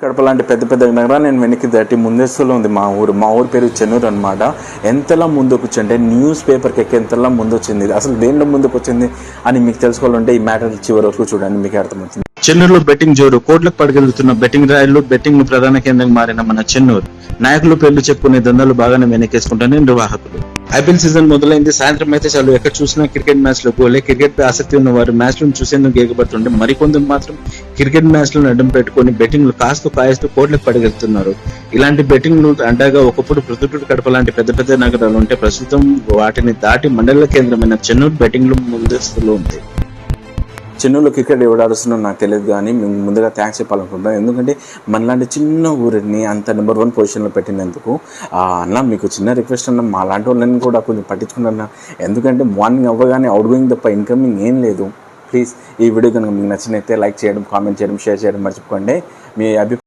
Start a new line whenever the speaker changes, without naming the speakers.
కడప లాంటి పెద్ద పెద్ద నగరాలు నేను వెనక్కి దాటి ముందస్తులో ఉంది. మా ఊరు మా ఊరు పేరు చెన్నూరు అనమాట ఎంతలా ముందుకు వచ్చింటే న్యూస్ పేపర్కి ఎక్క ఎంతలా ముందు వచ్చింది అసలు దేంట్లో ముందుకు వచ్చింది అని మీకు తెలుసుకోవాలంటే ఈ మ్యాటర్ చివరి వరకు చూడండి మీకు అర్థమవుతుంది.
చెన్నూరులో బెట్టింగ్ జోరు కోట్లకు పడగలుగుతున్న బెట్టింగ్ రాయలు బెట్టింగ్ను ప్రధాన కేంద్రంగా మారిన మన చెన్నూరు. నాయకులు పేర్లు చెప్పుకునే దందాలు బాగానే వెనకేసుకుంటానే నిర్వాహకులు. ఐపీఎల్ సీజన్ మొదలైంది. సాయంత్రం అయితే చాలు. ఎక్కడ చూసినా క్రికెట్ మ్యాచ్లో గోలే. క్రికెట్ పై ఆసక్తి ఉన్న వారు మ్యాచ్లను చూసేందుకు ఎగబడుతుంటే మరికొందరు మాత్రం క్రికెట్ మ్యాచ్లను అడ్డం పెట్టుకుని బెట్టింగ్లు కాస్తూ కాయస్తూ కోట్లకు పడగలుగుతున్నారు ఇలాంటి బెట్టింగ్లు అండగా ఒకప్పుడు ప్రొద్దుటూరు కడప లాంటి పెద్ద పెద్ద నగరాలు ఉంటే ప్రస్తుతం వాటిని దాటి మండల కేంద్రమైన చెన్నూరు బెట్టింగ్లు ముందస్తులో ఉంది.
చెన్నూరులో క్రికెట్ ఎవడు ఆడుస్తున్నారో నాకు తెలియదు కానీ మేము ముందుగా థ్యాంక్స్ చెప్పాలనుకుంటున్నాం. ఎందుకంటే మనలాంటి చిన్న ఊరిని అంత నెంబర్ వన్ పొజిషన్లో పెట్టినందుకు అన్న మీకు చిన్న రిక్వెస్ట్ అన్న మా లాంటి వాళ్ళని కూడా కొంచెం పట్టించుకున్నా ఎందుకంటే మార్నింగ్ అవ్వగానే అవుట్ గోయింగ్ తప్ప ఇన్కమింగ్ ఏం లేదు. ప్లీజ్ ఈ వీడియో కనుక మీకు నచ్చినైతే లైక్ చేయడం కామెంట్ చేయడం షేర్ చేయడం మర్చిపోకండి. మీ అభిప్రాయం